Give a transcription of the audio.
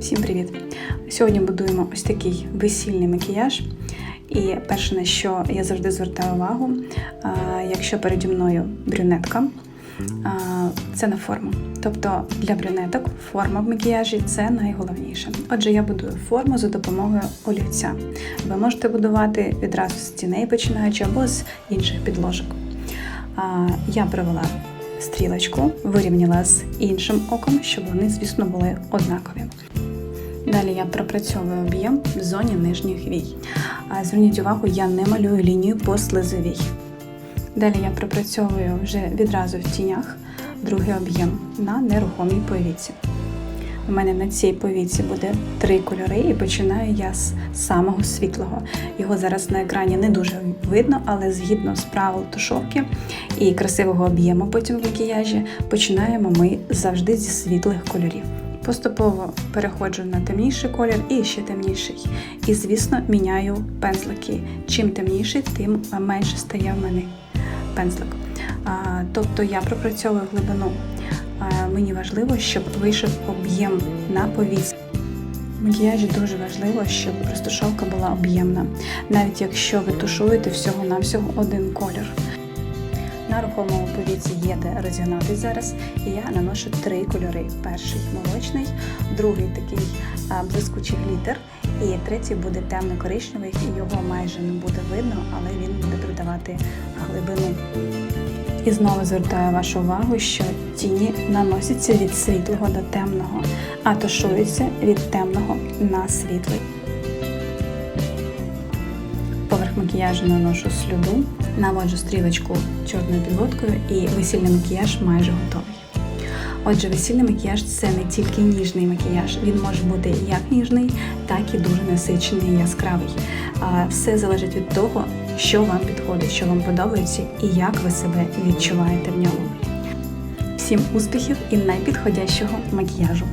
Всім привіт! Сьогодні будуємо ось такий весільний макіяж. І перше, на що я завжди звертаю увагу, якщо переді мною брюнетка, це на форму. Тобто для брюнеток форма в макіяжі це найголовніше. Отже, я будую форму за допомогою олівця. Ви можете будувати відразу з тіней починаючи або з інших підложок. Я провела стрілочку, вирівняла з іншим оком, щоб вони, звісно, були однакові. Далі я пропрацьовую об'єм в зоні нижніх вій. Зверніть увагу, я не малюю лінію по слизовій. Далі я пропрацьовую вже відразу в тінях другий об'єм на нерухомій повіці. У мене на цій повіці буде три кольори, і починаю я з самого світлого. Його зараз на екрані не дуже видно, але згідно з правил тушовки і красивого об'єму потім в макіяжі, починаємо ми завжди зі світлих кольорів. Поступово переходжу на темніший колір і ще темніший. І, звісно, міняю пензлики. Чим темніший, тим менше стає в мене пензлик. Тобто я пропрацьовую глибину. Мені важливо, щоб вийшов об'єм на повіці. В макіяжі дуже важливо, щоб розтушовка була об'ємна, навіть якщо ви тушуєте всього-навсього один колір. На рухомому повіці є де розігнатись зараз, і я наношу три кольори: перший молочний, другий такий блискучий глітер, і третій буде темно-коричневий, його майже не буде видно, але він буде придавати глибину. І знову звертаю вашу увагу, що тіні наносяться від світлого до темного, а тушуються від темного на світлий. Макіяжу наношу слюду, наводжу стрілочку чорною підводкою і весільний макіяж майже готовий. Отже, весільний макіяж це не тільки ніжний макіяж, він може бути як ніжний, так і дуже насичений яскравий. Все залежить від того, що вам підходить, що вам подобається і як ви себе відчуваєте в ньому. Всім успіхів і найпідходящого макіяжу!